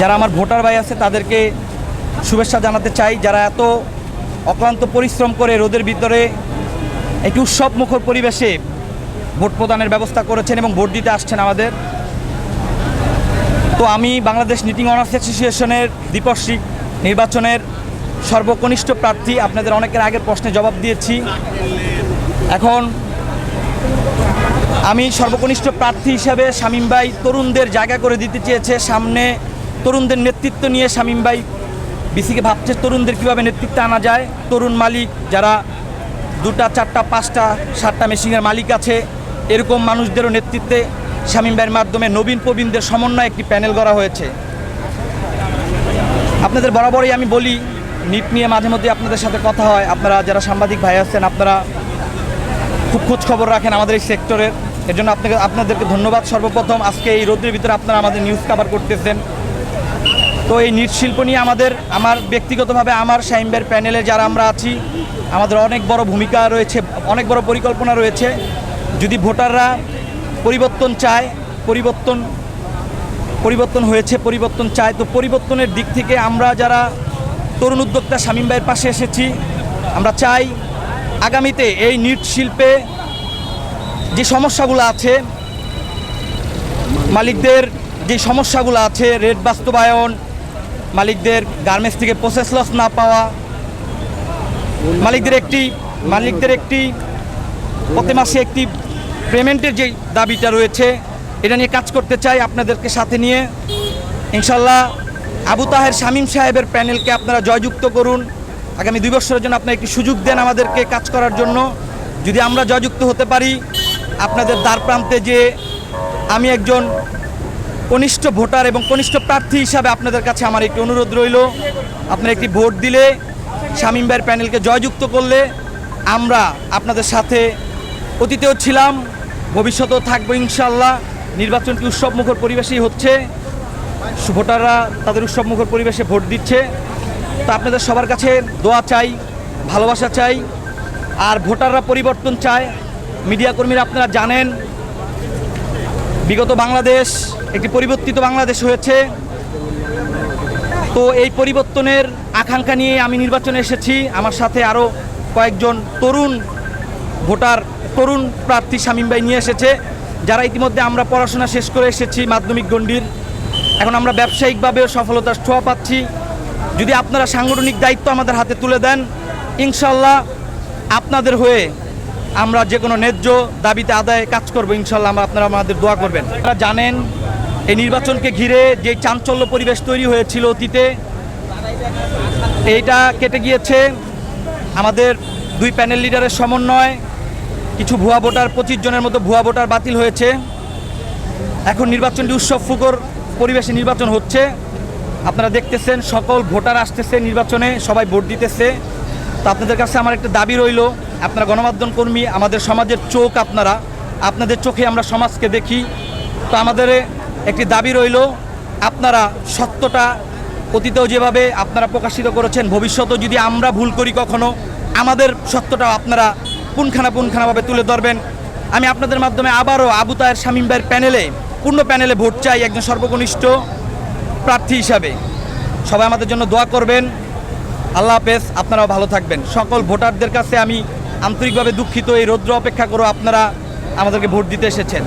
যারা আমার ভোটার ভাই আছে, তাদেরকে শুভেচ্ছা জানাতে চাই। যারা এত অক্লান্ত পরিশ্রম করে রোদের ভিতরে একটি উৎসব মুখর পরিবেশে ভোট প্রদানের ব্যবস্থা করেছেন এবং ভোট দিতে আসছেন আমাদের। তো আমি বাংলাদেশ নিটিং অনার্স অ্যাসোসিয়েশনের দ্বিপার্শ্বিক নির্বাচনের সর্বকনিষ্ঠ প্রার্থী। আপনাদের অনেকের আগের প্রশ্নে জবাব দিয়েছি। এখন আমি সর্বকনিষ্ঠ প্রার্থী হিসাবে শামীম ভাই তরুণদের জায়গা করে দিতে চেয়েছে। সামনে তরুণদের নেতৃত্ব নিয়ে শামীম ভাই বিসিকে ভাবছে তরুণদের কীভাবে নেতৃত্বে আনা যায়। তরুণ মালিক যারা দুটা, চারটা, পাঁচটা, সাতটা মেশিনের মালিক আছে, এরকম মানুষদেরও নেতৃত্বে শামীম ভাইয়ের মাধ্যমে নবীন প্রবীণদের সমন্বয়ে একটি প্যানেল করা হয়েছে। আপনাদের বরাবরই আমি বলি, নিট নিয়ে মাঝে মধ্যে আপনাদের সাথে কথা হয়। আপনারা যারা সাংবাদিক ভাই আছেন, আপনারা খুব খোঁজ খবর রাখেন আমাদের এই সেক্টরের। এর জন্য আপনাকে, আপনাদেরকে ধন্যবাদ সর্বপ্রথম। আজকে এই রোদ্রের ভিতরে আপনারা আমাদের নিউজ কভার করতেছেন। তো এই নিট শিল্প নিয়ে আমাদের, আমার ব্যক্তিগতভাবে আমার সাইম্বের প্যানেলে যারা আমরা আছি, আমাদের অনেক বড় ভূমিকা রয়েছে, অনেক বড় পরিকল্পনা রয়েছে। যদি ভোটাররা পরিবর্তন চায়, পরিবর্তন পরিবর্তন হয়েছে, পরিবর্তন চায়, তো পরিবর্তনের দিক থেকে আমরা যারা তরুণ উদ্যোক্তা শামীম ভাইয়ের পাশে এসেছি, আমরা চাই আগামীতে এই নিট শিল্পে যে সমস্যাগুলো আছে, মালিকদের যে সমস্যাগুলো আছে, রেট বাস্তবায়ন মালিকদের গার্মেন্টস থেকে প্রসেস লস না পাওয়া, মালিকদের একটি মালিকদের একটি, প্রতি মাসে একটি পেমেন্টের যে দাবিটা রয়েছে, এটা নিয়ে কাজ করতে চাই আপনাদেরকে সাথে নিয়ে। ইনশাল্লাহ আবু তাহের শামীম সাহেবের প্যানেলকে আপনারা জয়যুক্ত করুন। আগামী দুই বছরের জন্য আপনারা একটি সুযোগ দেন আমাদেরকে কাজ করার জন্য। যদি আমরা জয়যুক্ত হতে পারি, আপনাদের দ্বার প্রান্তে যে আমি একজন কনিষ্ঠ ভোটার এবং কনিষ্ঠ প্রার্থী হিসাবে আপনাদের কাছে আমার একটি অনুরোধ রইল। আপনারা একটি ভোট দিলে, শামীম ভাইয়ের প্যানেলকে জয়যুক্ত করলে আমরা আপনাদের সাথে অতীতেও ছিলাম, ভবিষ্যতেও থাকব ইনশাল্লাহ নির্বাচনটি উৎসব মুখর পরিবেশেই হচ্ছে? ভোটাররা তাদের উৎসব মুখর পরিবেশে ভোট দিচ্ছে। তো আপনাদের সবার কাছে দোয়া চাই, ভালোবাসা চাই, আর ভোটাররা পরিবর্তন চায়। মিডিয়া কর্মীরা আপনারা জানেন, বিগত বাংলাদেশ একটি পরিবর্তিত বাংলাদেশ হয়েছে। তো এই পরিবর্তনের আকাঙ্ক্ষা নিয়ে আমি নির্বাচনে এসেছি। আমার সাথে আরও কয়েকজন তরুণ ভোটার, তরুণ প্রার্থী শামীম ভাই নিয়ে এসেছে, যারা ইতিমধ্যে আমরা পড়াশোনা শেষ করে এসেছি মাধ্যমিক গণ্ডির। এখন আমরা ব্যবসায়িকভাবেও সফলতার ছোঁয়া পাচ্ছি। যদি আপনারা সাংগঠনিক দায়িত্ব আমাদের হাতে তুলে দেন, ইনশাল্লাহ আপনাদের হয়ে আমরা যে কোনো ন্যায্য দাবিতে আদায়ে কাজ করব। ইনশাল্লাহ আমরা আপনারা আমাদের দোয়া করবেন। আপনারা জানেন এই নির্বাচনকে ঘিরে যে চাঞ্চল্য পরিবেশ তৈরি হয়েছিল অতীতে, এইটা কেটে গিয়েছে। আমাদের দুই প্যানেল লিডারের সমন্বয়, কিছু ভুয়া ভোটার, পঁচিশ জনের মতো ভুয়া ভোটার বাতিল হয়েছে। এখন নির্বাচনটি উৎসব ফুকর পরিবেশে নির্বাচন হচ্ছে। আপনারা দেখতেছেন, সকল ভোটার আসতেছে নির্বাচনে, সবাই ভোট দিতেছে। তো আপনাদের কাছে আমার একটা দাবি রইল, আপনারা গণমাধ্যম কর্মী, আমাদের সমাজের চোখ আপনারা, আপনাদের চোখে আমরা সমাজকে দেখি। তো আমাদের একটি দাবি রইল, আপনারা সত্যটা অতীতেও যেভাবে আপনারা প্রকাশিত করেছেন, ভবিষ্যতেও যদি আমরা ভুল করি কখনো, আমাদের সত্যটা আপনারা পুনখানা পুনখানাভাবে তুলে ধরবেন। আমি আপনাদের মাধ্যমে আবারও আবু তায়ের শামীম ভাইয়ের প্যানেলে, পূর্ণ প্যানেলে ভোট চাই একজন সর্বকনিষ্ঠ প্রার্থী হিসাবে। সবাই আমাদের জন্য দোয়া করবেন। আল্লাহ হাফেজ, আপনারাও ভালো থাকবেন। সকল ভোটারদের কাছে আমি আন্তরিকভাবে দুঃখিত, এই রৌদ্র অপেক্ষা করো আপনারা আমাদেরকে ভোট দিতে এসেছেন।